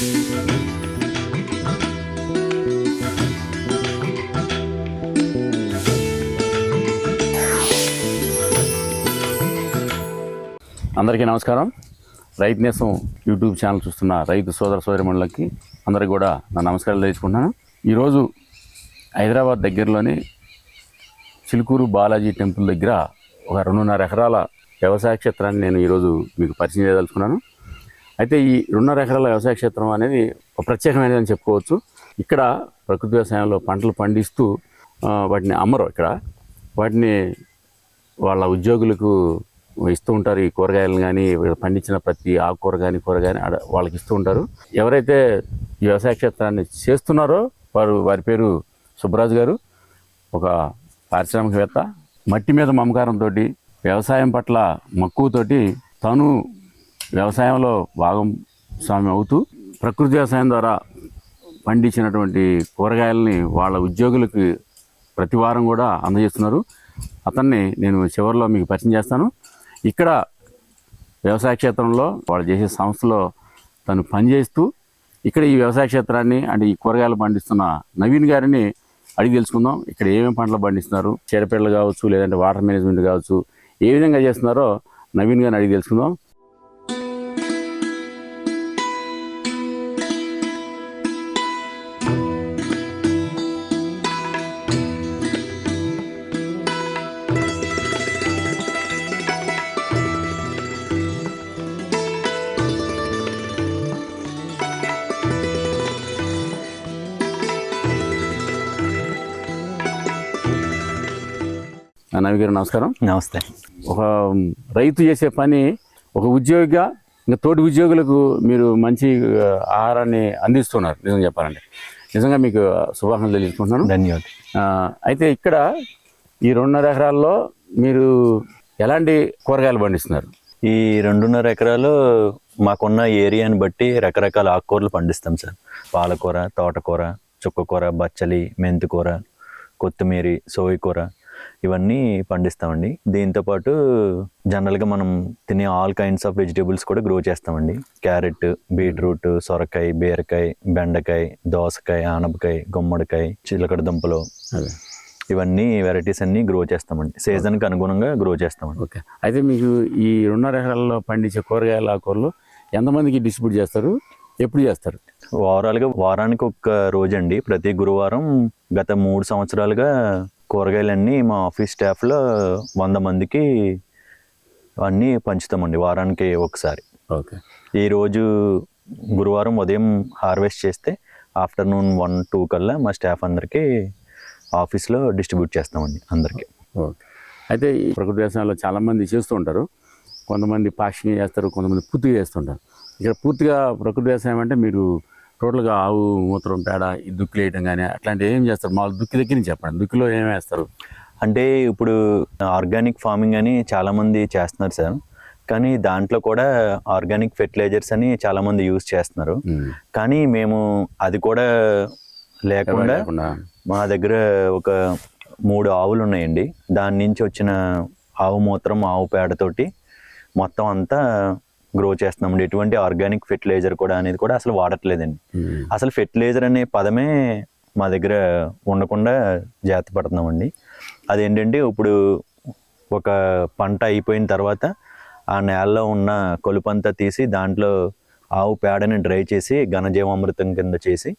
అందరికీ నమస్కారం. రైతు నేసం యూట్యూబ్ ఛానల్ చూస్తున్న రైతు సోదర సోదరిమణులకి అందరికీ కూడా నా నమస్కారాలు తెలుసుకుంటున్నాను ఈరోజు హైదరాబాద్ దగ్గరలోని చిలుకూరు బాలాజీ టెంపుల్ దగ్గర ఒక రెండున్నర ఎకరాల వ్యవసాయ క్షేత్రాన్ని నేను ఈరోజు మీకు పరిచయం చేయదలుచుకున్నాను. అయితే ఈ రెండున్నర ఎకరాల వ్యవసాయ క్షేత్రం అనేది ఒక అని చెప్పుకోవచ్చు. ఇక్కడ ప్రకృతి వ్యవసాయంలో పంటలు పండిస్తూ వాటిని అమ్మరు ఇక్కడ. వాటిని వాళ్ళ ఉద్యోగులకు ఇస్తూ ఉంటారు ఈ కూరగాయలు కానీ పండించిన ప్రతి ఆకుకూర కానీ కూర కానీ వాళ్ళకి ఇస్తూ ఉంటారు. ఎవరైతే ఈ వ్యవసాయ క్షేత్రాన్ని చేస్తున్నారో వారు వారి పేరు సుబ్బరాజు గారు ఒక పారిశ్రామికవేత్త మట్టి మీద మమకారంతో వ్యవసాయం పట్ల మక్కువతోటి తను వ్యవసాయంలో భాగం స్వామి అవుతూ ప్రకృతి వ్యవసాయం ద్వారా పండించినటువంటి కూరగాయలని వాళ్ళ ఉద్యోగులకు ప్రతి వారం కూడా అందజేస్తున్నారు. అతన్ని నేను చివరిలో మీకు పరిచయం చేస్తాను. ఇక్కడ వ్యవసాయ క్షేత్రంలో వాళ్ళు చేసే సంస్థలో తను పనిచేస్తూ ఇక్కడ ఈ వ్యవసాయ క్షేత్రాన్ని అంటే ఈ కూరగాయలు పండిస్తున్న నవీన్ గారిని అడిగి తెలుసుకుందాం. ఇక్కడ ఏమేమి పంటలు పండిస్తున్నారు? చీరపిల్లలు కావచ్చు లేదంటే వాటర్ మేనేజ్మెంట్ కావచ్చు ఏ విధంగా చేస్తున్నారో నవీన్ గారిని అడిగి తెలుసుకుందాం. నవీన్ గారు నమస్కారం. నమస్తే. ఒక రైతు చేసే పని ఒక ఉద్యోగిగా ఇంకా తోటి ఉద్యోగులకు మీరు మంచి ఆహారాన్ని అందిస్తున్నారు నిజం చెప్పాలంటే. నిజంగా మీకు శుభాకాంక్షలు తెలియజేసుకుంటున్నాను ధన్యవాదాలు. అయితే ఇక్కడ ఈ రెండున్నర ఎకరాల్లో మీరు ఎలాంటి కూరగాయలు పండిస్తున్నారు? ఈ రెండున్నర ఎకరాలు మాకున్న ఏరియాని బట్టి రకరకాల ఆకుకూరలు పండిస్తాం సార్. పాలకూర తోటకూర చుక్కకూర బచ్చలి మెంతికూర కొత్తిమీర సోయకూర ఇవన్నీ పండిస్తామండి. దీంతో పాటు జనరల్గా మనం తినే ఆల్ కైండ్స్ ఆఫ్ వెజిటేబుల్స్ కూడా గ్రో చేస్తామండి. క్యారెట్ బీట్రూట్ సొరకాయ బీరకాయ బెండకాయ దోసకాయ ఆనపకాయ గుమ్మడికాయ చిలకడ దుంపలు. ఇవన్నీ వెరైటీస్ అన్నీ గ్రో చేస్తామండి. సీజన్కి అనుగుణంగా గ్రో చేస్తామండి. ఓకే. అయితే మీకు ఈ రెండున్నర ఎకరాల్లో పండించే కూరగాయల ఆకుకూరలు ఎంతమందికి డిస్ట్రిబ్యూట్ చేస్తారు? ఎప్పుడు చేస్తారు? ఓవరాల్గా వారానికి ఒక రోజు అండి ప్రతి గురువారం గత మూడు సంవత్సరాలుగా కూరగాయలన్నీ మా ఆఫీస్ స్టాఫ్లో వంద మందికి అన్నీ పంచుతామండి వారానికి ఒకసారి. ఓకే. ఈరోజు గురువారం ఉదయం హార్వెస్ట్ చేస్తే ఆఫ్టర్నూన్ వన్ టూ కల్లా మా స్టాఫ్ అందరికీ ఆఫీస్లో డిస్ట్రిబ్యూట్ చేస్తామండి అందరికీ. ఓకే. అయితే ఈ ప్రకృతి వ్యవసాయంలో చాలామంది చేస్తూ ఉంటారు. కొంతమంది పాక్షికంగా చేస్తారు కొంతమంది పూర్తిగా చేస్తుంటారు ఇక్కడ పూర్తిగా ప్రకృతి వ్యవసాయం అంటే మీరు టోటల్గా ఆవు మూత్రం పేడ ఈ దుక్కులు వేయడం కానీ అట్లాంటివి ఏం చేస్తారు? మామూలు దుక్కి దగ్గర నుంచి చెప్పండి. దుక్కిలో ఏం వేస్తారు? అంటే ఇప్పుడు ఆర్గానిక్ ఫార్మింగ్ అని చాలామంది చేస్తున్నారు సార్. కానీ దాంట్లో కూడా ఆర్గానిక్ ఫెర్టిలైజర్స్ అని చాలామంది యూజ్ చేస్తున్నారు. కానీ మేము అది కూడా లేకుండా మా దగ్గర ఒక మూడు ఆవులు ఉన్నాయండి. దాని నుంచి వచ్చిన ఆవు మూత్రం ఆవు పేడతోటి మొత్తం అంతా గ్రో చేస్తున్నామండి ఎటువంటి ఆర్గానిక్ ఫెర్టిలైజర్ కూడా అనేది కూడా అసలు వాడట్లేదండి ఉమ్. అసలు ఫెర్టిలైజర్ అనే పదమే మా దగ్గర ఉండకుండా జాగ్రత్త పడుతున్నామండి అదేంటంటే ఇప్పుడు ఒక పంట అయిపోయిన తర్వాత ఆ నేలలో ఉన్న కొలుపంతా తీసి దాంట్లో ఆవు పేడని డ్రై చేసి ఘనజీవామృతం కింద చేసి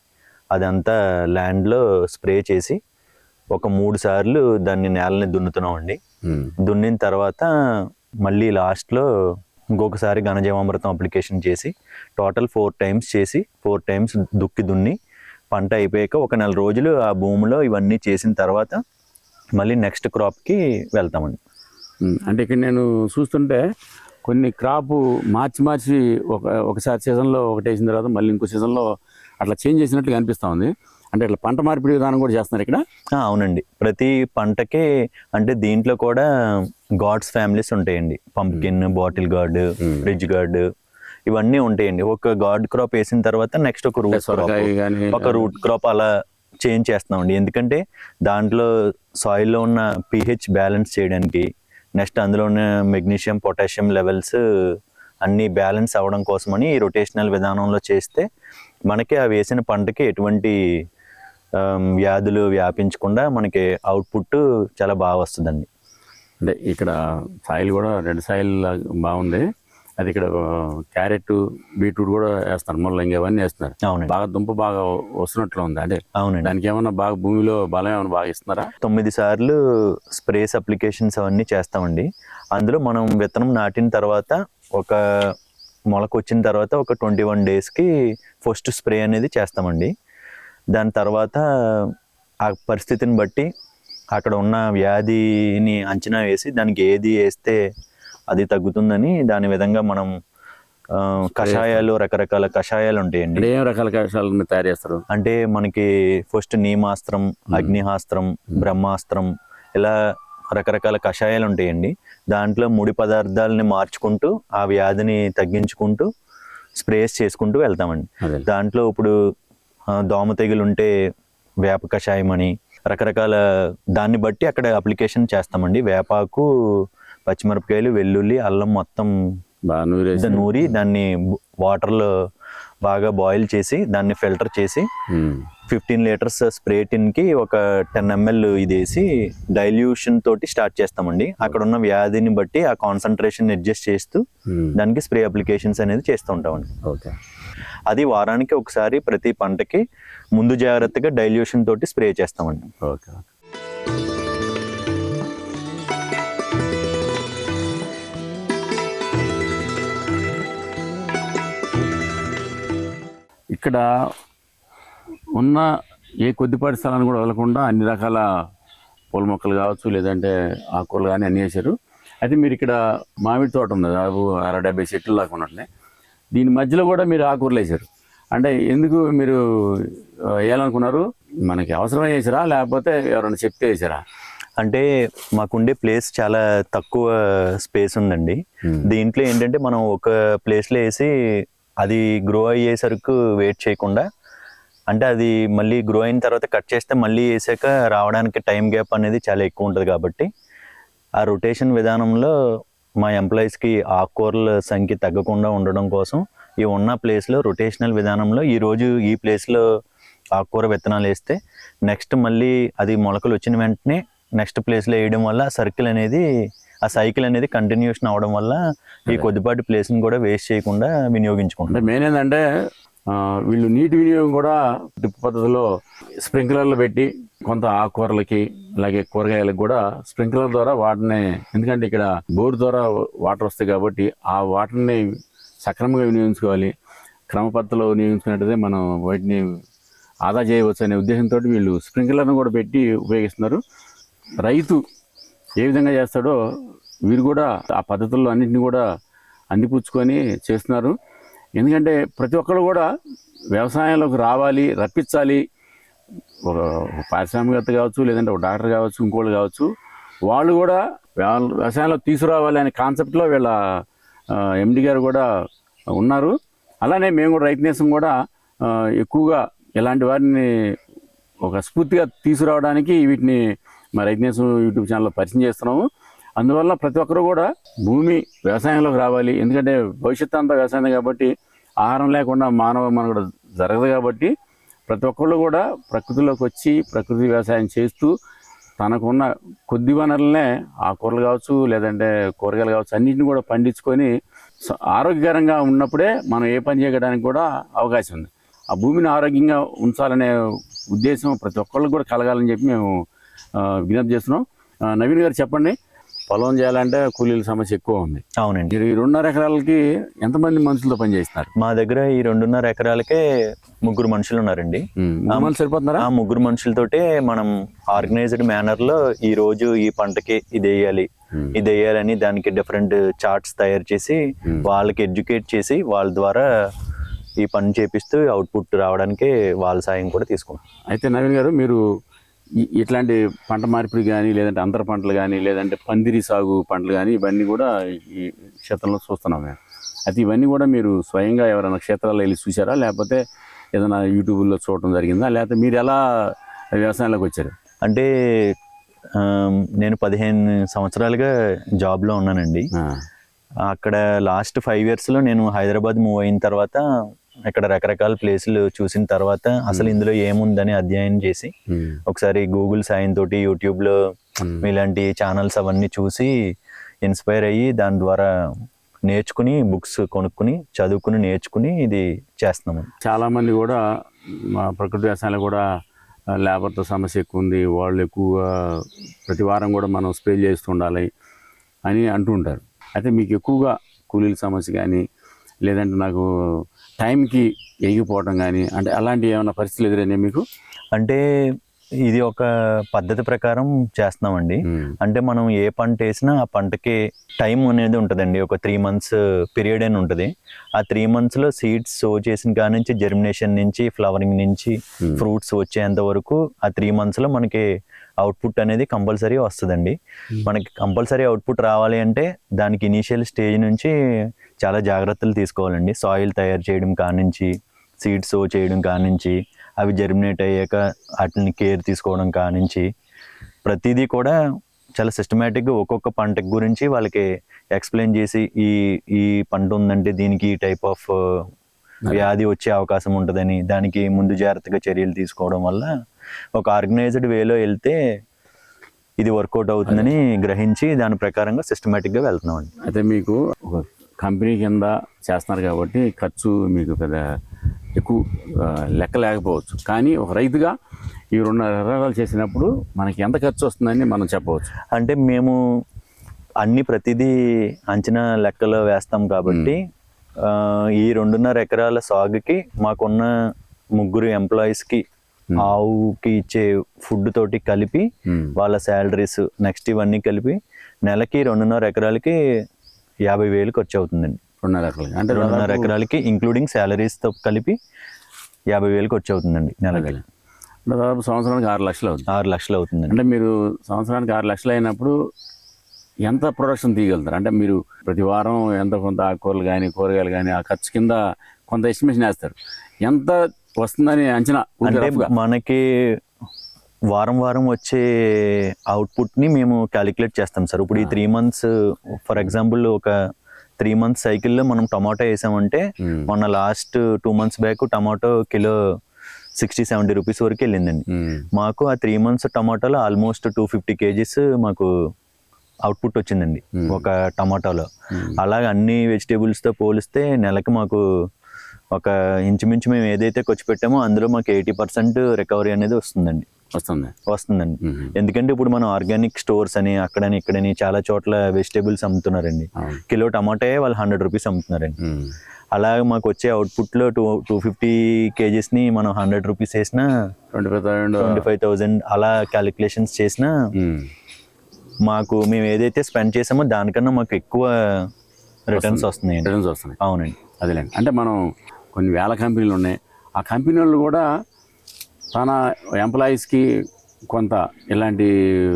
అదంతా ల్యాండ్లో స్ప్రే చేసి ఒక మూడు సార్లు దాన్ని నేలని దున్నుతున్నామండి ఉమ్. దున్నిన తర్వాత మళ్ళీ లాస్ట్లో ఇంకొకసారి ఘనజీవామృతం అప్లికేషన్ చేసి టోటల్ ఫోర్ టైమ్స్ చేసి ఫోర్ టైమ్స్ దుక్కి దున్ని పంట అయిపోయాక ఒక నెల రోజులు ఆ భూమిలో ఇవన్నీ చేసిన తర్వాత మళ్ళీ నెక్స్ట్ క్రాప్కి వెళ్తామండి. అంటే ఇక్కడ నేను చూస్తుంటే కొన్ని క్రాప్ మార్చి మార్చి ఒక ఒకసారి సీజన్లో ఒకటి వేసిన తర్వాత మళ్ళీ ఇంకో సీజన్లో అట్లా చేంజ్ చేసినట్టుగా అనిపిస్తూ ఉంది. అంటే ఇట్లా పంట మార్పిడి విధానం కూడా చేస్తున్నారు ఇక్కడ? అవునండి. ప్రతి పంటకి అంటే దీంట్లో కూడా గాడ్స్ ఫ్యామిలీస్ ఉంటాయండి. Pumpkin bottle gourd ridge gourd ఇవన్నీ ఉంటాయండి. ఒక గార్డ్ క్రాప్ వేసిన తర్వాత నెక్స్ట్ ఒక రూట్ ఒక రూట్ క్రాప్ అలా చేంజ్ చేస్తున్నామండి. ఎందుకంటే దాంట్లో సాయిల్లో ఉన్న పిహెచ్ బ్యాలెన్స్ చేయడానికి నెక్స్ట్ అందులో ఉన్న మెగ్నీషియం పొటాషియం లెవెల్స్ అన్నీ బ్యాలెన్స్ అవ్వడం కోసమని ఈ రొటేషనల్ విధానంలో చేస్తే మనకి ఆ వేసిన పంటకి ఎటువంటి వ్యాధులు వ్యాపించకుండా మనకి అవుట్పుట్ చాలా బాగా వస్తుందండి. అంటే ఇక్కడ సాయిల్ కూడా రెడ్ సాయిల్ బాగుంది. అది ఇక్కడ క్యారెట్ బీట్రూట్ కూడా వేస్తారు ముల్లంగి అవన్నీ వేస్తున్నారు. బాగా దుంప బాగా వస్తున్నట్లు ఉంది. అంటే అవునండి. దానికి ఏమన్నా బాగా భూమిలో బలం ఏమైనా బాగా ఇస్తున్నారా? తొమ్మిది సార్లు స్ప్రేస్ అప్లికేషన్స్ అవన్నీ చేస్తామండి. అందులో మనం విత్తనం నాటిన తర్వాత ఒక మొలక వచ్చిన తర్వాత ఒక ట్వంటీ వన్ డేస్కి ఫస్ట్ స్ప్రే అనేది చేస్తామండి. దాని తర్వాత ఆ పరిస్థితిని బట్టి అక్కడ ఉన్న వ్యాధిని అంచనా వేసి దానికి ఏది వేస్తే అది తగ్గుతుందని దాని విధంగా మనం కషాయాలు రకరకాల కషాయాలు ఉంటాయండి. ఏం రకాల కషాయాలు తయారు చేస్తారు? అంటే మనకి ఫస్ట్ నీమాస్త్రం అగ్నిహాస్త్రం బ్రహ్మాస్త్రం ఇలా రకరకాల కషాయాలు ఉంటాయండి. దాంట్లో ముడి పదార్థాలని మార్చుకుంటూ ఆ వ్యాధిని తగ్గించుకుంటూ స్ప్రేస్ చేసుకుంటూ వెళ్తామండి. దాంట్లో ఇప్పుడు దోమ తెగులు ఉంటే వేప కషాయం అని రకరకాల దాన్ని బట్టి అక్కడ అప్లికేషన్ చేస్తామండి వేపాకు పచ్చిమిరపకాయలు వెల్లుల్లి అల్లం మొత్తం నూరి దాన్ని వాటర్లో బాగా బాయిల్ చేసి దాన్ని ఫిల్టర్ చేసి. ఫిఫ్టీన్ లీటర్స్ స్ప్రే టిన్కి ఒక టెన్ ఎంఎల్ ఇది వేసి డైల్యూషన్ తోటి స్టార్ట్ చేస్తామండి. అక్కడ ఉన్న వ్యాధిని బట్టి ఆ కాన్సన్ట్రేషన్ అడ్జస్ట్ చేస్తూ ఉమ్. దానికి స్ప్రే అప్లికేషన్స్ అనేది చేస్తూ ఉంటామండి. ఓకే. అది వారానికి ఒకసారి ప్రతి పంటకి ముందు జాగ్రత్తగా డైల్యూషన్ తోటి స్ప్రే చేస్తామండి. ఓకే. ఇక్కడ ఉన్న ఏ కొద్దిపాటి స్థలాన్ని కూడా వదలకుండా అన్ని రకాల పూల మొక్కలు కావచ్చు లేదంటే ఆకుకూరలు కానీ అన్నీ వేశారు. అయితే మీరు ఇక్కడ మామిడి తోట ఉంది దాదాపు అర డెబ్బై చెట్లు దాకా ఉన్నట్లే దీని మధ్యలో కూడా మీరు ఆకుకూరలు వేశారు. అంటే ఎందుకు మీరు వేయాలనుకున్నారు? మనకి అవసరమై వేసారా లేకపోతే ఎవరైనా చెప్తే వేసారా అంటే మాకుండే ప్లేస్ చాలా తక్కువ స్పేస్ ఉందండి. దీంట్లో ఏంటంటే మనం ఒక ప్లేస్లో వేసి అది గ్రో అయ్యేసరికి వెయిట్ చేయకుండా అంటే అది మళ్ళీ గ్రో అయిన తర్వాత కట్ చేస్తే మళ్ళీ వేసాక రావడానికి టైం గ్యాప్ అనేది చాలా ఎక్కువ ఉంటుంది కాబట్టి ఆ రొటేషన్ విధానంలో మా ఎంప్లాయీస్కి ఆకుకూరల సంఖ్య తగ్గకుండా ఉండడం కోసం ఈ ఉన్న ప్లేస్లో రొటేషనల్ విధానంలో ఈరోజు ఈ ప్లేస్లో ఆకుకూర విత్తనాలు వేస్తే నెక్స్ట్ మళ్ళీ అది మొలకలు వచ్చిన వెంటనే నెక్స్ట్ ప్లేస్లో వేయడం వల్ల సర్కిల్ అనేది ఆ సైకిల్ అనేది కంటిన్యూషన్ అవడం వల్ల ఈ కొద్దిపాటి ప్లేస్ని కూడా వేస్ట్ చేయకుండా వినియోగించుకుంటాం మెయిన్ ఏంటంటే వీళ్ళు నీటి వినియోగం కూడా డ్రిప్ పద్ధతిలో స్ప్రింక్లర్లు పెట్టి కొంత ఆకుకూరలకి అలాగే కూరగాయలకు కూడా స్ప్రింక్లర్ ద్వారా వాటిని ఎందుకంటే ఇక్కడ బోర్ ద్వారా వాటర్ వస్తాయి కాబట్టి ఆ వాటర్ని సక్రమంగా వినియోగించుకోవాలి. క్రమ పద్ధతిలో వినియోగించుకున్నట్టయితే మనం వాటిని ఆదా చేయవచ్చు అనే ఉద్దేశంతో వీళ్ళు స్ప్రింక్లర్ను కూడా పెట్టి ఉపయోగిస్తున్నారు. రైతు ఏ విధంగా చేస్తాడో వీరు కూడా ఆ పద్ధతుల్లో అన్నింటినీ కూడా అందిపుచ్చుకొని చేస్తున్నారు. ఎందుకంటే ప్రతి ఒక్కరు కూడా వ్యవసాయంలోకి రావాలి రప్పించాలి. ఒక పారిశ్రామికత కావచ్చు లేదంటే ఒక డాక్టర్ కావచ్చు ఇంకోళ్ళు కావచ్చు. వాళ్ళు కూడా వ్యవసాయంలో తీసుకురావాలి అనే కాన్సెప్ట్లో వీళ్ళ ఎండి గారు కూడా ఉన్నారు. అలానే మేము కూడా రైతు నేసం కూడా ఎక్కువగా ఇలాంటి వారిని ఒక స్ఫూర్తిగా తీసుకురావడానికి వీటిని మా రైతు నేసం యూట్యూబ్ ఛానల్లో పరిచయం చేస్తున్నాము. అందువల్ల ప్రతి ఒక్కరు కూడా భూమి వ్యవసాయంలోకి రావాలి. ఎందుకంటే భవిష్యత్తు అంతా వ్యవసాయం కాబట్టి ఆహారం లేకుండా మానవ మనుగడ జరగదు కాబట్టి ప్రతి ఒక్కళ్ళు కూడా ప్రకృతిలోకి వచ్చి ప్రకృతి వ్యవసాయం చేస్తూ తనకున్న కొద్ది వనరులనే ఆకుకూరలు కావచ్చు లేదంటే కూరగాయలు కావచ్చు అన్నింటిని కూడా పండించుకొని ఆరోగ్యకరంగా ఉన్నప్పుడే మనం ఏ పని చేయడానికి కూడా అవకాశం ఉంది. ఆ భూమిని ఆరోగ్యంగా ఉంచాలనే ఉద్దేశం ప్రతి ఒక్కళ్ళకి కూడా కలగాలని చెప్పి మేము విజ్ఞప్తి చేస్తున్నాం. నవీన్ గారు చెప్పండి. పొలం చేయాలంటే కూలీల సమస్య ఎక్కువ ఉంది. అవునండి. మీరు ఈ రెండున్నర ఎకరాలకి ఎంతమంది మనుషులతో పని చేస్తున్నారు? మా దగ్గర ఈ రెండున్నర ఎకరాలకే ముగ్గురు మనుషులు ఉన్నారండి. మనుషులు సరిపోతున్నారా? ఆ ముగ్గురు మనుషులతోటే మనం ఆర్గనైజ్డ్ మేనర్లో ఈ రోజు ఈ పంటకి ఇది వేయాలి. ఇది వేయాలని దానికి డిఫరెంట్ చార్ట్స్ తయారు చేసి. వాళ్ళకి ఎడ్యుకేట్ చేసి వాళ్ళ ద్వారా ఈ పని చేపిస్తూ అవుట్పుట్ రావడానికి వాళ్ళ సాయం కూడా తీసుకుంటాం అయితే నవీన్ గారు మీరు ఇట్లాంటి పంట మార్పిడి కానీ లేదంటే అంతర పంటలు కానీ లేదంటే పందిరి సాగు పంటలు కానీ ఇవన్నీ కూడా ఈ క్షేత్రంలో చూస్తున్నాం మేము. అయితే ఇవన్నీ కూడా మీరు స్వయంగా ఎవరైనా క్షేత్రాల్లో వెళ్ళి చూసారా లేకపోతే ఏదైనా యూట్యూబ్లో చూడటం జరిగిందా? లేకపోతే మీరు ఎలా వ్యవసాయంలోకి వచ్చారు? అంటే నేను పదిహేను సంవత్సరాలుగా జాబ్లో ఉన్నానండి. అక్కడ లాస్ట్ ఫైవ్ ఇయర్స్లో నేను హైదరాబాద్ మూవ్ అయిన తర్వాత ఇక్కడ రకరకాల ప్లేసులు చూసిన తర్వాత అసలు ఇందులో ఏముందని అధ్యయనం చేసి ఉమ్, ఒకసారి గూగుల్ సాయం తోటి యూట్యూబ్లో. ఇలాంటి ఛానల్స్ అవన్నీ చూసి ఇన్స్పైర్ అయ్యి దాని ద్వారా నేర్చుకుని బుక్స్ కొనుక్కుని చదువుకుని నేర్చుకుని ఇది చేస్తున్నాము. చాలా మంది కూడా మా ప్రకృతి వ్యవసాయంలో కూడా లేబర్తో సమస్య ఎక్కువ ఉంది వాళ్ళు ఎక్కువగా ప్రతి వారం కూడా మనం స్ప్రే చేస్తూ ఉండాలి అని అంటుంటారు. అయితే మీకు ఎక్కువగా కూలీల సమస్య కానీ లేదంటే నాకు టైంకి ఎగిపోవటం కానీ అంటే అలాంటి ఏమైనా పరిస్థితులు ఎదురైనాయి మీకు? అంటే ఇది ఒక పద్ధతి ప్రకారం చేస్తున్నామండి. అంటే మనం ఏ పంట వేసినా ఆ పంటకి టైం అనేది ఉంటుందండి. ఒక త్రీ మంత్స్ పీరియడ్ అని ఉంటుంది. ఆ త్రీ మంత్స్లో సీడ్స్ సో చేసిన కాడ నుంచి జర్మినేషన్ నుంచి ఫ్లవరింగ్ నుంచి. ఫ్రూట్స్ వచ్చేంత వరకు ఆ త్రీ మంత్స్లో మనకి అవుట్పుట్ అనేది కంపల్సరీ వస్తుందండి. మనకి కంపల్సరీ అవుట్పుట్ రావాలి అంటే దానికి ఇనీషియల్ స్టేజ్ నుంచి చాలా జాగ్రత్తలు తీసుకోవాలండి. సాయిల్ తయారు చేయడం కానించి సీడ్స్ సో చేయడం కానించి అవి జర్మినేట్ అయ్యాక వాటిని కేర్ తీసుకోవడం కానించి ప్రతిదీ కూడా చాలా సిస్టమేటిక్గా ఒక్కొక్క పంట గురించి వాళ్ళకి ఎక్స్ప్లెయిన్ చేసి ఈ ఈ పంట ఉందంటే దీనికి ఈ టైప్ ఆఫ్ వ్యాధి వచ్చే అవకాశం ఉంటుందని దానికి ముందు జాగ్రత్తగా చర్యలు తీసుకోవడం వల్ల ఒక ఆర్గనైజ్డ్ వేలో వెళ్తే ఇది వర్కౌట్ అవుతుందని గ్రహించి దాని ప్రకారంగా సిస్టమేటిక్గా వెళ్తున్నామండి. అయితే మీకు ఒక కంపెనీ కింద చేస్తున్నారు కాబట్టి ఖర్చు మీకు పెద్ద ఎక్కువ లెక్క లేకపోవచ్చు. కానీ ఒక రైతుగా ఈ రెండు ఎకరాలు చేసినప్పుడు మనకి ఎంత ఖర్చు వస్తుందని మనం చెప్పవచ్చు. అంటే మేము అన్ని ప్రతిదీ అంచనా లెక్కలో వేస్తాం కాబట్టి ఈ రెండున్నర ఎకరాల సాగుకి మాకున్న ముగ్గురు ఎంప్లాయీస్కి ఆవుకి ఇచ్చే ఫుడ్ తోటి కలిపి వాళ్ళ శాలరీస్ నెక్స్ట్ ఇవన్నీ కలిపి నెలకి రెండున్నర ఎకరాలకి యాభై వేలు ఖర్చు అవుతుందండి రెండున్నర ఎకరాలు అంటే రెండున్నర ఎకరాలకి ఇంక్లూడింగ్ శాలరీస్తో కలిపి యాభై వేలు ఖర్చు అవుతుందండి నెలకి అంటే దాదాపు సంవత్సరానికి ఆరు లక్షలు అవుతుంది ఆరు లక్షలు అవుతుందండి. అంటే మీరు సంవత్సరానికి ఆరు లక్షలు అయినప్పుడు ఎంత ప్రొడక్షన్ తీయగలుగుతారు? అంటే మీరు ప్రతి వారం ఎంత కొంత ఆకుకూరలు కానీ కూరగాయలు కానీ ఆ ఖర్చు కింద కొంత ఎస్టిమేషన్ వేస్తారు. ఎంత వస్తుందని అంచనా అంటే. మనకి వారం వారం వచ్చే అవుట్పుట్ని మేము క్యాలిక్యులేట్ చేస్తాం సార్. ఇప్పుడు ఈ త్రీ మంత్స్ ఫర్ ఎగ్జాంపుల్ ఒక త్రీ మంత్స్ సైకిల్లో మనం టమాటో వేసామంటే మొన్న last two months back tomato kilo sixty seventy rupees వరకు వెళ్ళిందండి. మాకు ఆ త్రీ మంత్స్ టమాటాలో ఆల్మోస్ట్ టూ ఫిఫ్టీ కేజీస్ మాకు అవుట్పుట్ వచ్చిందండి. ఒక టమాటాలో. అలాగే అన్ని వెజిటేబుల్స్తో పోలిస్తే నెలకి మాకు ఒక ఇంచుమించు మేము ఏదైతే ఖర్చు పెట్టామో అందులో మాకు ఎయిటీ పర్సెంట్ రికవరీ అనేది వస్తుందండి. వస్తుంది. వస్తుందండి. ఎందుకంటే ఇప్పుడు మనం ఆర్గానిక్ స్టోర్స్ అని అక్కడని ఇక్కడని చాలా చోట్ల వెజిటేబుల్స్ అమ్ముతున్నారండి. కిలో టమాటా వాళ్ళు హండ్రెడ్ రూపీస్ అమ్ముతున్నారండి. అలాగే మాకు వచ్చే అవుట్పుట్లో టూ టూ ఫిఫ్టీ కేజీస్ని మనం హండ్రెడ్ రూపీస్ వేసినా twenty five thousand. Twenty five thousand అలా క్యాలిక్యులేషన్స్ చేసినా మాకు మేము ఏదైతే స్పెండ్ చేసామో దానికన్నా మాకు ఎక్కువ రిటర్న్స్ వస్తున్నాయండి. రిటర్న్స్ వస్తున్నాయి. అవునండి. అదేలేండి. అంటే మనం కొన్ని వేల కంపెనీలు ఉన్నాయి. ఆ కంపెనీ వాళ్ళు కూడా తన ఎంప్లాయీస్కి కొంత ఇలాంటి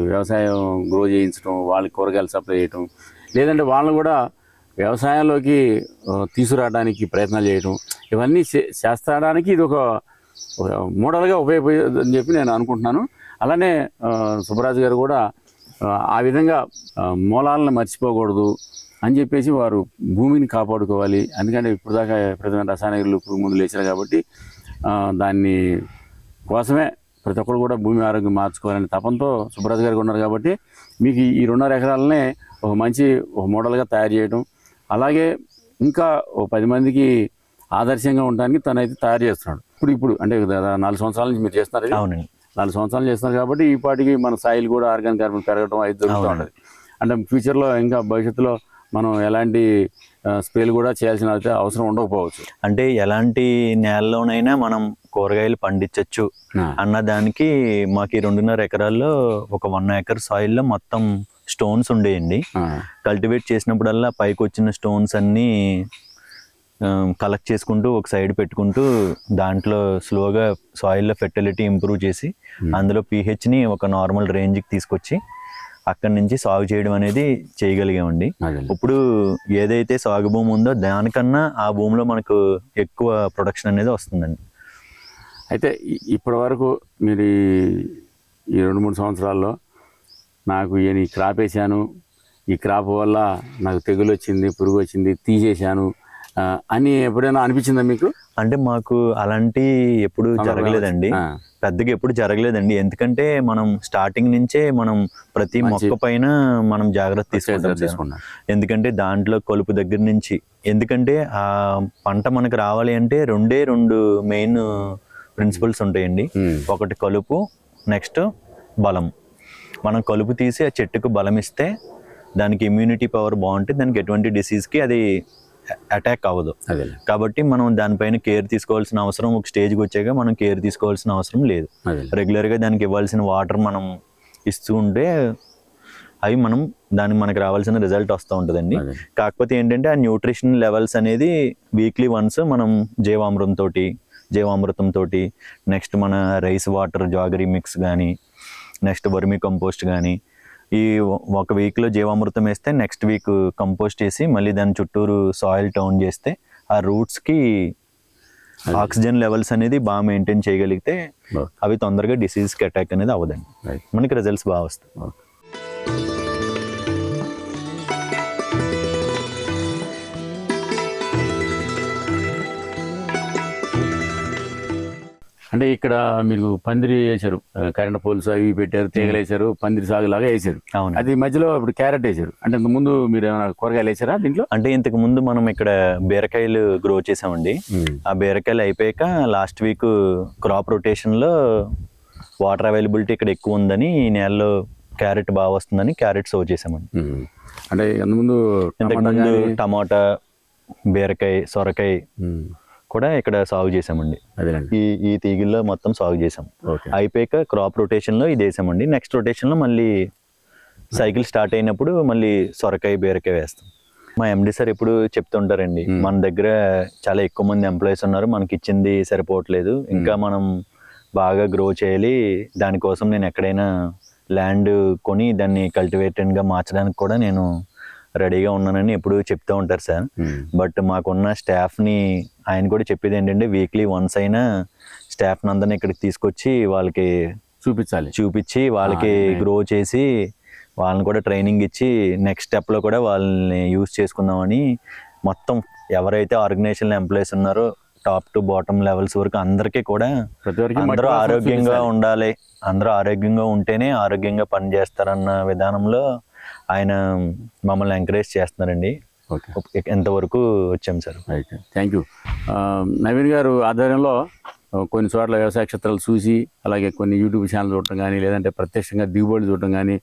వ్యవసాయం గ్రో చేయించడం వాళ్ళకి కూరగాయలు సప్లై చేయటం లేదంటే వాళ్ళని కూడా వ్యవసాయంలోకి తీసుకురావడానికి ప్రయత్నాలు చేయటం ఇవన్నీ చేస్తాడానికి ఇది ఒక ఒక మోడల్గా ఉపయోగపడుతుందని చెప్పి నేను అనుకుంటున్నాను. అలానే సుబ్బరాజు గారు కూడా ఆ, విధంగా మూలాలను మర్చిపోకూడదు అని చెప్పేసి వారు భూమిని కాపాడుకోవాలి. ఎందుకంటే ఇప్పుడు దాకా ప్రతి రసాయన ఎరువులు పురుగు మందులు వేసారు కాబట్టి దాన్ని కోసమే ప్రతి ఒక్కరు కూడా భూమి ఆరోగ్యం మార్చుకోవాలనే తపంతో సుబ్బరాజు గారు ఉన్నారు కాబట్టి మీకు ఈ రెండున్నర ఎకరాలనే ఒక మంచి ఒక మోడల్గా తయారు చేయడం అలాగే ఇంకా ఓ పది మందికి ఆదర్శంగా ఉండడానికి తనైతే తయారు చేస్తున్నాడు. ఇప్పుడు ఇప్పుడు అంటే నాలుగు సంవత్సరాల నుంచి మీరు చేస్తున్నారు? అవునండి. నాలుగు సంవత్సరాలు చేస్తున్నారు కాబట్టి ఈ పాటికి మన సాయిల్ కూడా ఆర్గానిక్ కార్బన్ పెరగడం అయితే జరుగుతూ ఉంటుంది. అంటే ఫ్యూచర్లో ఇంకా భవిష్యత్తులో మనం ఎలాంటి స్ప్రేలు కూడా చేయాల్సిన అవసరం ఉండకపోవచ్చు. అంటే ఎలాంటి నేలలోనైనా మనం కూరగాయలు పండించవచ్చు అన్న దానికి మాకు ఈ రెండున్నర ఎకరాల్లో ఒక వన్ ఎకర్ సాయిల్లో మొత్తం స్టోన్స్ ఉండేయండి. కల్టివేట్ చేసినప్పుడల్లా పైకి వచ్చిన స్టోన్స్ అన్నీ కలెక్ట్ చేసుకుంటూ ఒక సైడ్ పెట్టుకుంటూ దాంట్లో స్లోగా సాయిల్లో ఫెర్టిలిటీ ఇంప్రూవ్ చేసి అందులో పీహెచ్ని ఒక నార్మల్ రేంజ్కి తీసుకొచ్చి అక్కడి నుంచి సాగు చేయడం అనేది చేయగలిగామండి. ఇప్పుడు ఏదైతే సాగు భూమి ఉందో దానికన్నా ఆ భూమిలో మనకు ఎక్కువ ప్రొడక్షన్ అనేది వస్తుందండి. అయితే ఇప్పటి వరకు మీరు ఈ- రెండు మూడు సంవత్సరాల్లో నాకు ఈయన ఈ క్రాప్ వేసాను ఈ క్రాప్ వల్ల నాకు తెగులు వచ్చింది పురుగు వచ్చింది తీసేశాను అని ఎప్పుడైనా అనిపించిందా మీకు? అంటే మాకు అలాంటి ఎప్పుడు జరగలేదండి. పెద్దగా ఎప్పుడు జరగలేదండి. ఎందుకంటే మనం స్టార్టింగ్ నుంచే మనం ప్రతి మొక్క పైన మనం జాగ్రత్త తీసుకుంటాం ఎందుకంటే దాంట్లో కలుపు దగ్గర నుంచి ఎందుకంటే ఆ పంట మనకు రావాలి అంటే రెండే రెండు మెయిన్ ప్రిన్సిపల్స్ ఉంటాయండి. ఒకటి కలుపు నెక్స్ట్ బలం. మనం కలుపు తీసి ఆ చెట్టుకు బలం ఇస్తే దానికి ఇమ్యూనిటీ పవర్ బాగుంటే దానికి ఎటువంటి డిసీజ్కి అది అటాక్ అవ్వదు. కాబట్టి మనం దానిపైన కేర్ తీసుకోవాల్సిన అవసరం ఒక స్టేజ్కి వచ్చాక మనం కేర్ తీసుకోవాల్సిన అవసరం లేదు. రెగ్యులర్గా దానికి ఇవ్వాల్సిన వాటర్ మనం ఇస్తూ ఉంటే అవి మనం దానికి మనకు రావాల్సిన రిజల్ట్ వస్తూ ఉంటుందండి. కాకపోతే ఏంటంటే ఆ న్యూట్రిషన్ లెవెల్స్ అనేది వీక్లీ వన్స్ మనం జీవామృతం తోటి జీవామృతం తోటి నెక్స్ట్ మన రైస్ వాటర్ జాగరీ మిక్స్ కానీ నెక్స్ట్ వర్మి కంపోస్ట్ కానీ ఈ ఒక వీక్లో జీవామృతం వేస్తే నెక్స్ట్ వీక్ కంపోస్ట్ వేసి మళ్ళీ దాని చుట్టూరు సాయిల్ టౌన్ చేస్తే ఆ రూట్స్కి ఆక్సిజన్ లెవెల్స్ అనేది బాగా మెయింటైన్ చేయగలిగితే. అవి తొందరగా డిసీజ్కి అటాక్ అనేది అవ్వదండి. మనకి రిజల్ట్స్ బాగా వస్తాయి. అంటే ఇక్కడ మీరు పందిరి వేశారు. కరెంట్ పోల్స్ అవి పెట్టారు తీగలు వేశారు పందిరి సాగు లాగా వేశారు. అవును. అది మధ్యలో ఇప్పుడు క్యారెట్ వేశారు. అంటే ఇంత ముందు మీరు ఏమైనా కూరగాయలు వేసారా దీంట్లో? అంటే ఇంతకు ముందు మనం ఇక్కడ బీరకాయలు గ్రో చేసామండి ఆ బీరకాయలు అయిపోయాక లాస్ట్ వీక్ క్రాప్ రొటేషన్లో వాటర్ అవైలబిలిటీ ఇక్కడ ఎక్కువ ఉందని ఈ నేలలో క్యారెట్ బాగా వస్తుందని క్యారెట్ సో చేసామండి. అంటే ఇంతకుముందు ఇంతకు టమాటా ముందు గానీ- టమాటా బీరకాయ సొరకాయ. కూడా ఇక్కడ సాగు చేసామండి ఈ ఈ తీగిల్లో మొత్తం సాగు చేసాం అయిపోయాక క్రాప్ రొటేషన్లో ఇది వేసామండి. నెక్స్ట్ రొటేషన్లో మళ్ళీ సైకిల్ స్టార్ట్ అయినప్పుడు మళ్ళీ సొరకాయ బీరకాయ వేస్తాం. మా ఎండి సార్ ఎప్పుడు చెప్తుంటారండి మన దగ్గర చాలా ఎక్కువ మంది ఎంప్లాయీస్ ఉన్నారు మనకి ఇచ్చింది సరిపోవట్లేదు ఇంకా మనం బాగా గ్రో చేయాలి దానికోసం నేను ఎక్కడైనా ల్యాండ్ కొని దాన్ని కల్టివేటెడ్గా మార్చడానికి కూడా నేను రెడీగా ఉన్నానని ఎప్పుడు చెప్తూ ఉంటారు సార్ ఉమ్. బట్ మాకున్న స్టాఫ్ని ఆయన కూడా చెప్పేది ఏంటంటే వీక్లీ వన్స్ అయినా స్టాఫ్ అందరిని ఇక్కడికి తీసుకొచ్చి వాళ్ళకి చూపించాలి చూపించి వాళ్ళకి గ్రో చేసి వాళ్ళని కూడా ట్రైనింగ్ ఇచ్చి నెక్స్ట్ స్టెప్లో కూడా వాళ్ళని యూస్ చేసుకుందామని మొత్తం ఎవరైతే ఆర్గనైజేషన్ ఎంప్లాయీస్ ఉన్నారో టాప్ టు బాటమ్ లెవెల్స్ వరకు అందరికీ కూడా అందరూ ఆరోగ్యంగా. ఉండాలి అందరూ ఆరోగ్యంగా ఉంటేనే ఆరోగ్యంగా పనిచేస్తారన్న విధానంలో ఆయన మమ్మల్ని ఎంకరేజ్ చేస్తున్నారండి. ఓకే. ఎంతవరకు వచ్చాం sir. Right thank you. Naveen గారు ఆధ్వర్యంలో కొన్ని చోట్ల వ్యవసాయ క్షేత్రాలు చూసి అలాగే కొన్ని యూట్యూబ్ ఛానల్ చూడటం కానీ లేదంటే ప్రత్యక్షంగా దిగుబడి చూడటం కానీ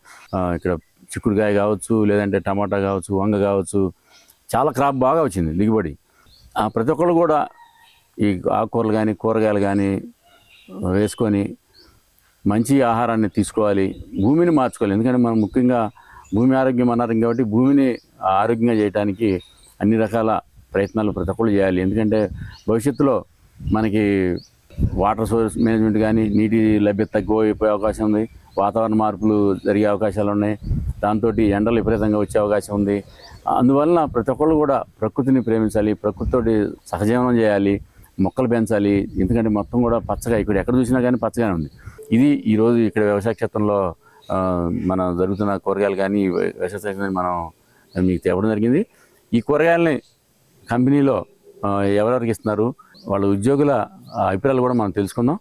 ఇక్కడ చిక్కుడుకాయ కావచ్చు లేదంటే టమాటా కావచ్చు వంగ కావచ్చు చాలా క్రాప్ బాగా వచ్చింది దిగుబడి. ఆ, ప్రతి ఒక్కళ్ళు కూడా ఈ ఆకుకూరలు కానీ కూరగాయలు కానీ వేసుకొని మంచి ఆహారాన్ని తీసుకోవాలి భూమిని మార్చుకోవాలి. ఎందుకంటే మనం ముఖ్యంగా భూమి ఆరోగ్యం అన్నారు కాబట్టి భూమిని ఆరోగ్యంగా చేయడానికి అన్ని రకాల ప్రయత్నాలు ప్రతి ఒక్కళ్ళు చేయాలి. ఎందుకంటే భవిష్యత్తులో మనకి వాటర్ సోర్స్ మేనేజ్మెంట్ కానీ నీటి లభ్యత తగ్గిపోయే అవకాశం ఉంది. వాతావరణ మార్పులు జరిగే అవకాశాలు ఉన్నాయి. దాంతో ఎండలు విపరీతంగా వచ్చే అవకాశం ఉంది. అందువలన ప్రతి ఒక్కళ్ళు కూడా ప్రకృతిని ప్రేమించాలి ప్రకృతితోటి సహజీవనం చేయాలి మొక్కలు పెంచాలి. ఎందుకంటే మొత్తం కూడా పచ్చగా ఇక్కడ ఎక్కడ చూసినా కానీ పచ్చగానే ఉంది. ఇది ఈరోజు ఇక్కడ వ్యవసాయ క్షేత్రంలో మన జరుగుతున్న కూరగాయలు కానీ వ్యవసాయ మనం మీకు తేవడం జరిగింది. ఈ కూరగాయలని కంపెనీలో ఎవరెవరికి ఇస్తున్నారు వాళ్ళ ఉద్యోగుల అభిప్రాయాలు కూడా మనం తెలుసుకుందాం.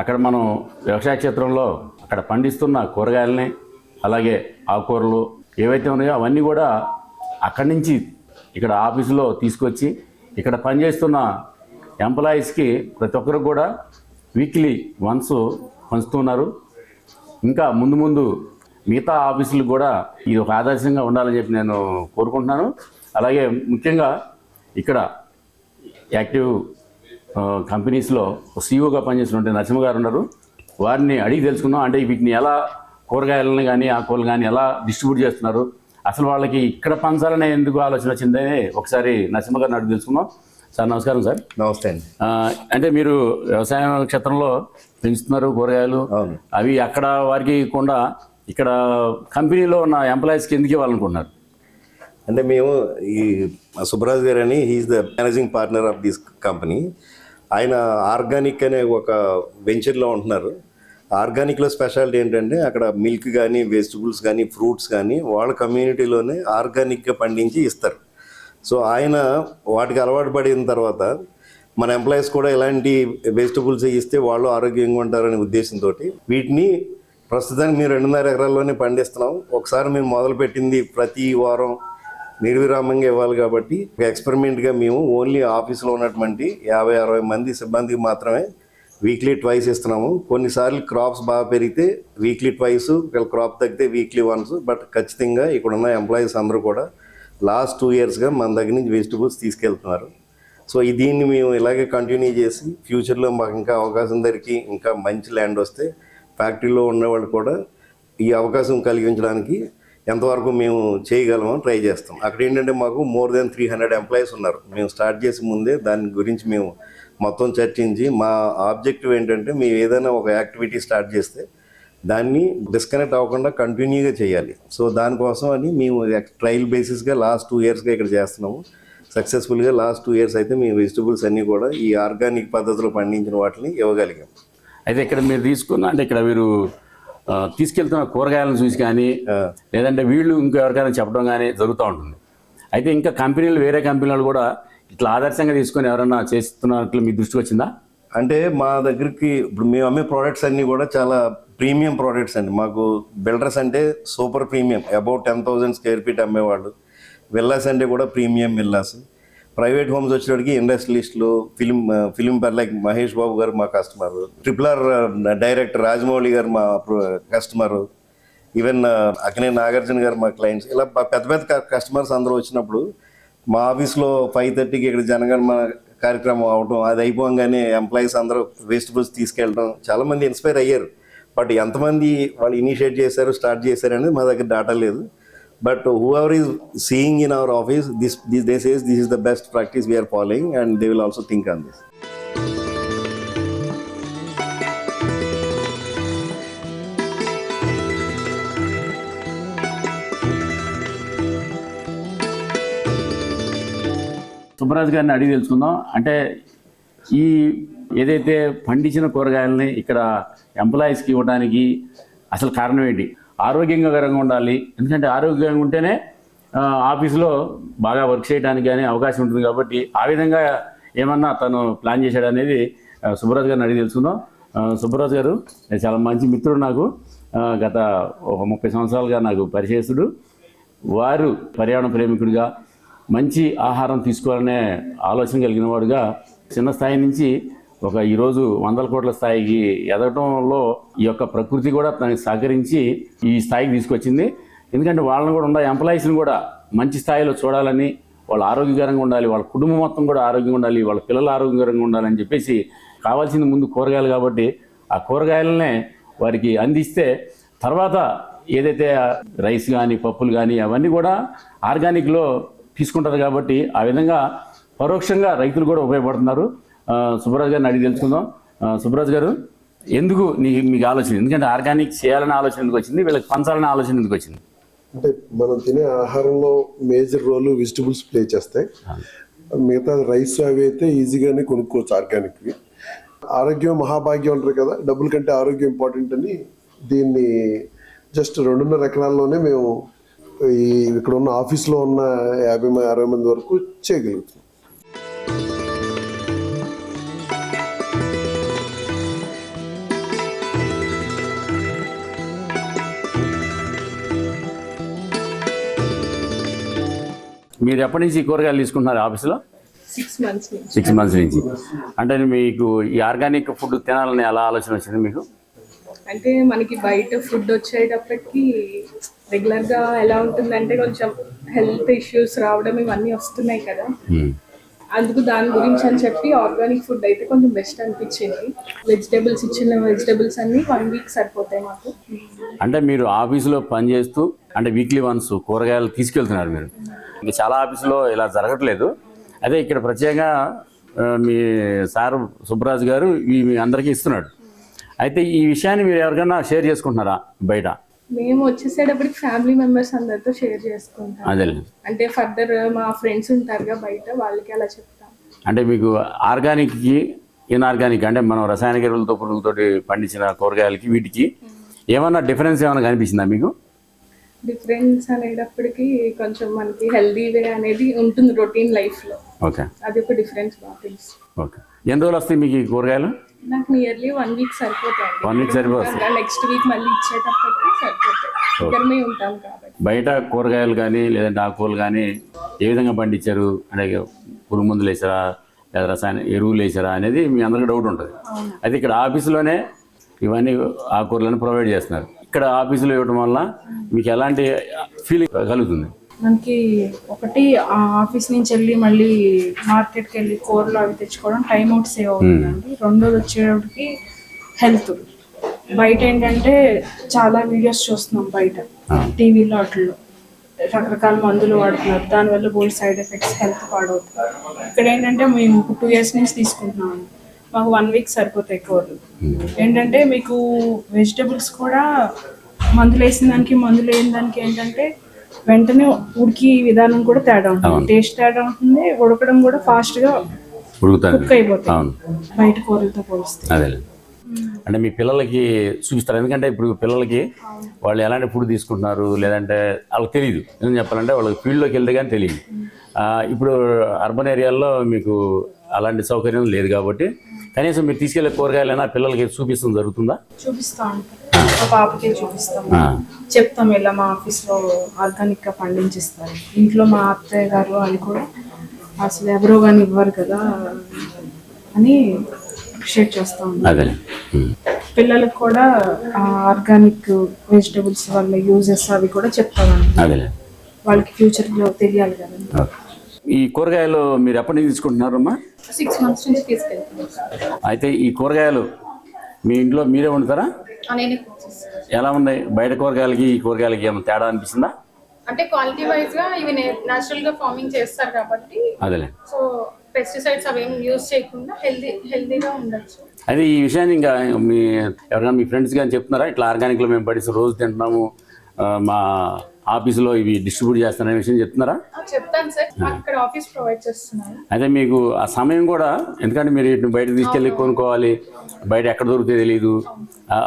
అక్కడ మనం వ్యవసాయ క్షేత్రంలో అక్కడ పండిస్తున్న కూరగాయలని అలాగే ఆకుకూరలు ఏవైతే ఉన్నాయో అవన్నీ కూడా అక్కడి నుంచి ఇక్కడ ఆఫీసులో తీసుకొచ్చి ఇక్కడ పనిచేస్తున్న ఎంప్లాయీస్కి ప్రతి ఒక్కరికి కూడా వీక్లీ వన్స్ పంచుతున్నారు. ఇంకా ముందు ముందు మిగతా ఆఫీసులకు కూడా ఇది ఒక ఆదర్శంగా ఉండాలని చెప్పి నేను కోరుకుంటున్నాను. అలాగే ముఖ్యంగా ఇక్కడ యాక్టివ్ కంపెనీస్లో సీఈఓగా పనిచేసినటువంటి నరసింహ గారు ఉన్నారు. వారిని అడిగి తెలుసుకున్నాం అంటే వీటిని ఎలా కూరగాయలను కానీ ఆకుకూరలు కానీ ఎలా డిస్ట్రిబ్యూట్ చేస్తున్నారు? అసలు వాళ్ళకి ఇక్కడ పంచాలనే ఎందుకు ఆలోచన వచ్చిందని ఒకసారి నరసింహ గారిని అడిగి తెలుసుకుందాం. సార్ నమస్కారం సార్. నమస్తే అండి. అంటే మీరు వ్యవసాయ క్షేత్రంలో పెంచుతున్నారు కూరగాయలు. అవును. అవి అక్కడ వారికి కూడా ఇక్కడ కంపెనీలో ఉన్న ఎంప్లాయీస్కి ఎందుకు ఇవ్వాలనుకుంటున్నారు? అంటే మేము ఈ సుబ్రాజ్ గారు అని he is the managing partner of this company ఆయన ఆర్గానిక్ అనే ఒక వెంచర్లో ఉంటున్నారు. ఆర్గానిక్లో స్పెషాలిటీ ఏంటంటే అక్కడ మిల్క్ కానీ వెజిటబుల్స్ కానీ ఫ్రూట్స్ కానీ వాళ్ళ కమ్యూనిటీలోనే ఆర్గానిక్గా పండించి ఇస్తారు. సో ఆయన వాటికి అలవాటు పడిన తర్వాత మన ఎంప్లాయీస్ కూడా ఇలాంటి వెజిటబుల్స్ ఇస్తే వాళ్ళు ఆరోగ్యంగా ఉంటారనే ఉద్దేశంతో వీటిని ప్రస్తుతానికి మీరు రెండున్నర ఎకరాల్లోనే పండిస్తున్నాం. ఒకసారి మేము మొదలుపెట్టింది ప్రతి వారం నిర్విరామంగా ఇవ్వాలి కాబట్టి ఎక్స్పెరిమెంట్గా మేము ఓన్లీ ఆఫీస్లో ఉన్నటువంటి యాభై అరవై మంది సిబ్బందికి మాత్రమే వీక్లీ ట్వైస్ ఇస్తున్నాము. కొన్నిసార్లు క్రాప్స్ బాగా పెరిగితే వీక్లీ ట్వైస్ ఒకవేళ క్రాప్ తగ్గితే వీక్లీ వన్స్ బట్ ఖచ్చితంగా ఇక్కడ ఉన్న ఎంప్లాయీస్ అందరూ కూడా లాస్ట్ టూ ఇయర్స్గా మన దగ్గర నుంచి వెజిటబుల్స్ తీసుకెళ్తున్నారు. సో ఈ దీన్ని మేము ఇలాగే కంటిన్యూ చేసి ఫ్యూచర్లో మాకు ఇంకా అవకాశం దొరికి ఇంకా మంచి ల్యాండ్ వస్తే ఫ్యాక్టరీలో ఉన్నవాళ్ళు కూడా ఈ అవకాశం కలిగించడానికి ఎంతవరకు మేము చేయగలమో ట్రై చేస్తాం. అక్కడ ఏంటంటే మాకు more than three hundred employees ఉన్నారు. మేము స్టార్ట్ చేసే ముందే దాని గురించి మేము మొత్తం చర్చించి మా ఆబ్జెక్టివ్ ఏంటంటే మేము ఏదైనా ఒక యాక్టివిటీ స్టార్ట్ చేస్తే దాన్ని డిస్కనెక్ట్ అవ్వకుండా కంటిన్యూగా చేయాలి. సో దానికోసం అని మేము ట్రయల్ బేసిస్గా లాస్ట్ టూ ఇయర్స్గా ఇక్కడ చేస్తున్నాము. సక్సెస్ఫుల్గా లాస్ట్ టూ ఇయర్స్ అయితే మేము వెజిటబుల్స్ అన్నీ కూడా ఈ ఆర్గానిక్ పద్ధతిలో పండించిన వాటిని ఇవ్వగలిగాం. అయితే ఇక్కడ మీరు తీసుకున్న అంటే ఇక్కడ మీరు తీసుకెళ్తున్న కూరగాయలను చూసి కానీ లేదంటే వీళ్ళు ఇంకో ఎవరికైనా చెప్పడం కానీ జరుగుతూ ఉంటుంది. అయితే ఇంకా కంపెనీలు వేరే కంపెనీలు కూడా ఇట్లా ఆదర్శంగా తీసుకొని ఎవరైనా చేస్తున్నట్లు మీ దృష్టికి వచ్చిందా? అంటే మా దగ్గరికి ఇప్పుడు మేము అమ్మే ప్రోడక్ట్స్ అన్నీ కూడా చాలా ప్రీమియం ప్రోడక్ట్స్ అండి. మాకు బిల్డర్స్ అంటే super premium about ten thousand square feet అమ్మేవాళ్ళు. విల్లాస్ అంటే కూడా ప్రీమియం విల్లాస్ ప్రైవేట్ హోమ్స్ వచ్చేటికి ఇండస్ట్రియలిస్టులు film film per like Mahesh Babu గారు మా customer triple R director Rajamouli గారు మా కస్టమర్ ఈవెన్ అక్నే నాగార్జున గారు మా క్లయింట్స్ ఇలా పెద్ద పెద్ద కస్టమర్స్ అందరూ వచ్చినప్పుడు మా ఆఫీస్లో ఫైవ్ థర్టీకి ఇక్కడ జనగణమన కార్యక్రమం అవడం అది అయిపోగానే ఎంప్లాయీస్ అందరూ వెజిటబుల్స్ తీసుకెళ్ళడం చాలామంది ఇన్స్పైర్ అయ్యారు. బట్ ఎంతమంది వాళ్ళు ఇనిషియేట్ చేశారు స్టార్ట్ చేశారు అనేది మా దగ్గర డాటా లేదు. But whoever is seeing in our office this this they says this is the best practice we're following and they will also think on this Subbaraju గారిని అడిగి తెలుసుకుందాం. అంటే ఈ ఏదైతే పండించిన కూరగాయలని ఇక్కడ ఎంప్లాయీస్కి ఇవ్వడానికి అసలు కారణం ఏంటి? ఆరోగ్యంగా ఉండాలి. ఎందుకంటే ఆరోగ్యంగా ఉంటేనే ఆఫీస్లో ఆఫీసులో బాగా వర్క్ చేయడానికి కానీ అవకాశం ఉంటుంది కాబట్టి ఆ విధంగా ఏమన్నా తను ప్లాన్ చేశాడు అనేది సుబ్బరాజు గారిని అడిగి తెలుసుకుందాం. సుబ్బరాజు గారు చాలా మంచి మిత్రుడు నాకు. గత ఒక ముప్పై సంవత్సరాలుగా నాకు పరిచయస్తుడు. వారు పర్యావరణ ప్రేమికుడిగా మంచి ఆహారం తీసుకోవాలనే ఆలోచన కలిగిన వాడుగా చిన్న స్థాయి నుంచి ఒక ఈరోజు వందల కోట్ల స్థాయికి ఎదగటంలో ఈ యొక్క ప్రకృతి కూడా తనకి సహకరించి ఈ స్థాయికి తీసుకొచ్చింది. ఎందుకంటే వాళ్ళని కూడా ఉండాలి ఎంప్లాయీస్ని కూడా మంచి స్థాయిలో చూడాలని వాళ్ళు ఆరోగ్యకరంగా ఉండాలి వాళ్ళ కుటుంబం మొత్తం కూడా ఆరోగ్యంగా ఉండాలి వాళ్ళ పిల్లలు ఆరోగ్యకరంగా ఉండాలని చెప్పేసి కావాల్సింది ముందు కూరగాయలు కాబట్టి ఆ కూరగాయలనే వారికి అందిస్తే తర్వాత ఏదైతే రైస్ కానీ పప్పులు కానీ అవన్నీ కూడా ఆర్గానిక్లో తీసుకుంటారు కాబట్టి ఆ విధంగా పరోక్షంగా రైతులు కూడా ఉపయోగపడుతున్నారు. ఆ, సుబ్బరాజు గారిని అడిగి తెలుసుకుందాం. సుబ్బరాజు గారు ఎందుకు నీ మీకు ఆలోచన? ఎందుకంటే ఆర్గానిక్ చేయాలనే ఆలోచన ఎందుకు వచ్చింది? వీళ్ళకి పంచాలనే ఆలోచన ఎందుకు వచ్చింది? అంటే మనం తినే ఆహారంలో మేజర్ రోల్ వెజిటబుల్స్ ప్లే చేస్తాయి. మిగతా రైస్ అవి అయితే ఈజీగానే కొనుక్కోవచ్చు ఆర్గానిక్వి. ఆరోగ్యం మహాభాగ్యం అంటారు కదా డబ్బుల కంటే ఆరోగ్యం ఇంపార్టెంట్ అని దీన్ని జస్ట్ రెండున్నర ఎకరాల్లోనే మేము ఈ ఇక్కడ ఉన్న ఆఫీస్లో ఉన్న యాభై మ- అరవై మంది వరకు చేయగలుగుతాం. మీరు ఎప్పటి నుంచి ఈ కూరగాయలు తీసుకుంటున్నారు ఆఫీసులో? సిక్స్ మంత్స్ నుంచి. సిక్స్ మంత్స్ నుంచి. అంటే మీకు ఈ ఆర్గానిక్ ఫుడ్ తినాలని ఎలా ఆలోచన వచ్చింది మీకు? అంటే మనకి బయట ఫుడ్ వచ్చేటప్పటికి రెగ్యులర్గా ఎలా ఉంటుందంటే కొంచెం హెల్త్ ఇష్యూస్ రావడం ఇవన్నీ వస్తున్నాయి కదా. అందుకు దాని గురించి అని చెప్పి ఆర్గానిక్ ఫుడ్ అయితే కొంచెం బెస్ట్ అనిపించింది. వెజిటేబుల్స్ ఇచ్చిన వెజిటేబుల్స్ అన్ని వన్ వీక్ సరిపోతాయి మాకు. అంటే మీరు ఆఫీసులో పనిచేస్తూ అంటే వీక్లీ వన్స్ కూరగాయలు తీసుకెళ్తున్నారు మీరు. ఇంకా చాలా ఆఫీసులో ఇలా జరగట్లేదు. అదే ఇక్కడ ప్రత్యేకంగా మీ సార్ సుబ్బరాజు గారు ఈ మీ అందరికీ ఇస్తున్నాడు. అయితే ఈ విషయాన్ని మీరు ఎవరికైనా షేర్ చేసుకుంటున్నారా బయట? మేము వచ్చేసేటప్పటికి ఫ్యామిలీ మెంబర్స్ అందరితో షేర్ చేసుకుంటాం. అదే అంటే ఫర్దర్ మా ఫ్రెండ్స్ ఉంటారుగా బయట వాళ్ళకి అలా చెప్తాం. అంటే మీకు ఆర్గానిక్కి ఇన్ఆర్గానిక్ అంటే మనం రసాయనిక ఎరువులతో పురుగులతోటి పండించిన కూరగాయలకి వీటికి ఏమన్నా డిఫరెన్స్ ఏమైనా కనిపించిందా మీకు? డిఫరెన్స్ అనేటప్పటికి కొంచెం మనకి హెల్దీ వే అనేది ఉంటుంది రొటీన్ లైఫ్లో ఓకే అది ఒక డిఫరెన్స్ బాగా తెలుసు. ఓకే ఎన్ని రోజులు వస్తాయి మీకు ఈ కూరగాయలు? నాకు నియర్లీ వన్ వీక్ సరిపోతాయి వన్ వీక్ సరిపోతుంది. నెక్స్ట్ వీక్ మళ్ళీ ఇచ్చేటప్పటికి సరిపోతాయి. ఇద్దరమే ఉంటాం కాబట్టి. బయట కూరగాయలు కానీ లేదంటే ఆకుకూరలు కానీ ఏ విధంగా పండించారు? అంటే పురుగు మందులు వేసారా? లేదా రసాయన ఎరువులు వేసారా? అనేది మీ అందరికీ డౌట్ ఉంటుంది. అయితే ఇక్కడ ఆఫీసులోనే ఇవన్నీ ఆకుకూరలను ప్రొవైడ్ చేస్తున్నారు. ఇక్కడ ఆఫీసులో ఇవ్వడం వల్ల మీకు ఎలాంటి ఫీలింగ్ కలుగుతుంది? మనకి ఒకటి ఆ ఆఫీస్ నుంచి వెళ్ళి మళ్ళీ మార్కెట్కి వెళ్ళి కూరలు అవి తెచ్చుకోవడం టైం అవుట్ సేవ్ అవుతుందండి. రెండోది వచ్చేటప్పటికి హెల్త్. బయట ఏంటంటే చాలా వీడియోస్ చూస్తున్నాం బయట టీవీలో వాటిల్లో. రకరకాల మందులు వాడుతున్నారు. దానివల్ల బోల్డ్ సైడ్ ఎఫెక్ట్స్ హెల్త్ పాడవుతుంది. ఇక్కడ ఏంటంటే మేము టూ ఇయర్స్ నుంచి తీసుకుంటున్నాం మాకు వన్ వీక్ సరిపోతాయి కూరలు. ఏంటంటే మీకు వెజిటబుల్స్ కూడా మందులు వేసిన దానికి మందులు వేసిన దానికి ఏంటంటే వెంటనే ఉడికి విధానం కూడా తేడా ఉంటుంది. టేస్ట్ తేడా ఉంటుంది. ఉడకడం కూడా ఫాస్ట్గా కుక్ అయిపోతుంది బయట కూరలతో పోలిస్తే. అదే అంటే మీ పిల్లలకి చూపిస్తారు. ఎందుకంటే ఇప్పుడు పిల్లలకి వాళ్ళు ఎలాంటి ఫుడ్ తీసుకుంటున్నారు లేదంటే వాళ్ళకి తెలియదు ఏం చెప్పాలంటే వాళ్ళకి ఫీల్డ్లోకి వెళ్తే కానీ తెలియదు ఇప్పుడు అర్బన్ ఏరియాల్లో మీకు అలాంటి సౌకర్యం లేదు కాబట్టి కనీసం మీరు తీసుకెళ్ళే కూరగాయలైనా పిల్లలకి చూపిస్తుంది జరుగుతుందా? చూపిస్తా ఉంటాం మా పాపకి చూపిస్తాం చెప్తాం ఇలా మా ఆఫీస్లో ఆర్గానిక్గా పండించిస్తారు. ఇంట్లో మా అత్తయ్య గారు అని కూడా అసలు ఎవరో కానీ ఇవ్వరు కదా అని షేర్ చేస్తా. పిల్లలకు కూడా ఆర్గానిక్ వెజిటబుల్స్ వల్ల యూజెస్ అవి కూడా చెప్తామండి వాళ్ళకి ఫ్యూచర్లో తెలియాలి కదా. ఈ కూరగాయలు మీరు ఎప్పటి నుంచి తీసుకుంటున్నారమ్మా? సిక్స్ మంత్స్ నుంచి తీసుకెళ్తున్నాం. అయితే ఈ కూరగాయలు మీ ఇంట్లో మీరే వండుతారా. ఎలా ఉన్నాయి? బయట కూరగాయలకి ఈ కూరగాయలకి ఏమైనా తేడా అనిపిస్తుందా? అంటే క్వాలిటీ వైజ్గా ఇవి నేచురల్గా ఫార్మింగ్ చేస్తారు కాబట్టి. అదేలే. సో పెస్టిసైడ్స్ అవేం యూజ్ చేయకుండా హెల్దీ హెల్దీగా ఉండొచ్చు. అయితే ఈ విషయాన్ని ఇంకా మీ ఎవరైనా మీ ఫ్రెండ్స్ కానీ చెప్తున్నారా? ఇట్లా ఆర్గానిక్లో మేము పడిస్తే రోజు తింటున్నాము. మా ఆఫీసులో ఇవి డిస్ట్రిబ్యూట్ చేస్తారనే విషయం చెప్తున్నారా? చెప్తాను సార్. మాకు ఇక్కడ ఆఫీస్ ప్రొవైడ్ చేస్తున్నారు. అయితే మీకు ఆ సమయం కూడా ఎందుకంటే మీరు ఇటు బయట తీసుకెళ్ళి కొనుక్కోవాలి బయట ఎక్కడ దొరుకుతాయో తెలియదు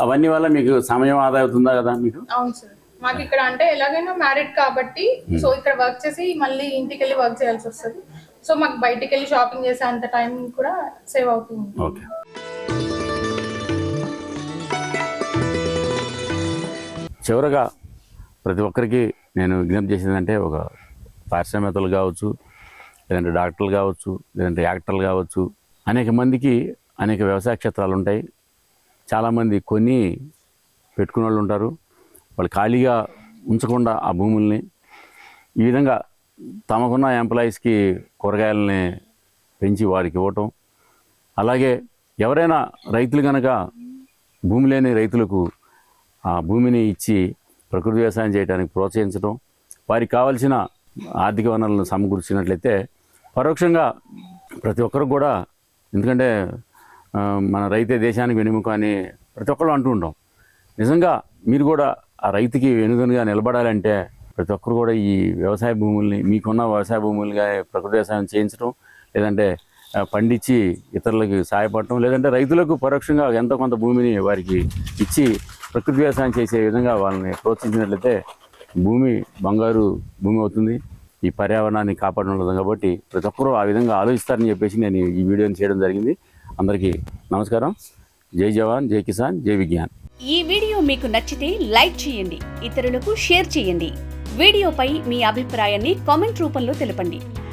అవన్నీ వల్ల మీకు సమయం ఆదా అవుతుందా కదా మీకు? అవును సార్. మాకు ఇక్కడ అంటే ఎలాగైనా మ్యారీడ్ కాబట్టి సో ఇక్కడ వర్క్ చేసి మళ్ళీ ఇంటికి వెళ్ళి వర్క్ చేయాల్సి వస్తుంది. సో మాకు బయటికి వెళ్ళి షాపింగ్ చేసే అంత టైం కూడా సేవ్ అవుతుంది. ఓకే. చివరగా ప్రతి ఒక్కరికి నేను విజ్ఞప్తి చేసేదంటే ఒక పారిశ్రామికలు కావచ్చు లేదంటే డాక్టర్లు కావచ్చు లేదంటే యాక్టర్లు కావచ్చు అనేక మందికి అనేక వ్యవసాయ క్షేత్రాలు ఉంటాయి. చాలామంది కొన్ని పెట్టుకునే వాళ్ళు ఉంటారు. వాళ్ళు ఖాళీగా ఉంచకుండా ఆ భూముల్ని ఈ విధంగా తమకున్న ఎంప్లాయీస్కి కూరగాయలని పెంచి వారికి ఇవ్వటం. అలాగే ఎవరైనా రైతులు కనుక భూమి లేని రైతులకు ఆ భూమిని ఇచ్చి ప్రకృతి వ్యవసాయం చేయడానికి ప్రోత్సహించడం వారికి కావాల్సిన ఆర్థిక వనరులను సమకూర్చినట్లయితే పరోక్షంగా ప్రతి ఒక్కరు కూడా ఎందుకంటే మన రైతే దేశానికి వెనుముక అని ప్రతి ఒక్కరు అంటూ ఉంటాం నిజంగా మీరు కూడా ఆ రైతుకి వెనుదనుగా నిలబడాలంటే ప్రతి ఒక్కరు కూడా ఈ వ్యవసాయ భూముల్ని మీకున్న వ్యవసాయ భూములుగా ప్రకృతి వ్యవసాయం చేయించడం లేదంటే పండించి ఇతరులకు సహాయపడటం లేదంటే రైతులకు పరోక్షంగా ఎంతో కొంత భూమిని వారికి ఇచ్చి ప్రకృతి వ్యవసాయం చేసే విధంగా వాళ్ళని ప్రోత్సహించినట్లయితే భూమి బంగారు భూమి అవుతుంది. ఈ పర్యావరణాన్ని కాపాడడం కాబట్టి ప్రతి ఒక్కరూ ఆ విధంగా ఆలోచిస్తారని చెప్పేసి నేను ఈ వీడియోని చేయడం జరిగింది. అందరికీ నమస్కారం. జై జవాన్ జై కిసాన్ జై విజ్ఞాన్. ఈ వీడియో మీకు నచ్చితే లైక్ చేయండి ఇతరులకు షేర్ చేయండి. వీడియోపై మీ అభిప్రాయాన్ని కామెంట్ రూపంలో తెలపండి.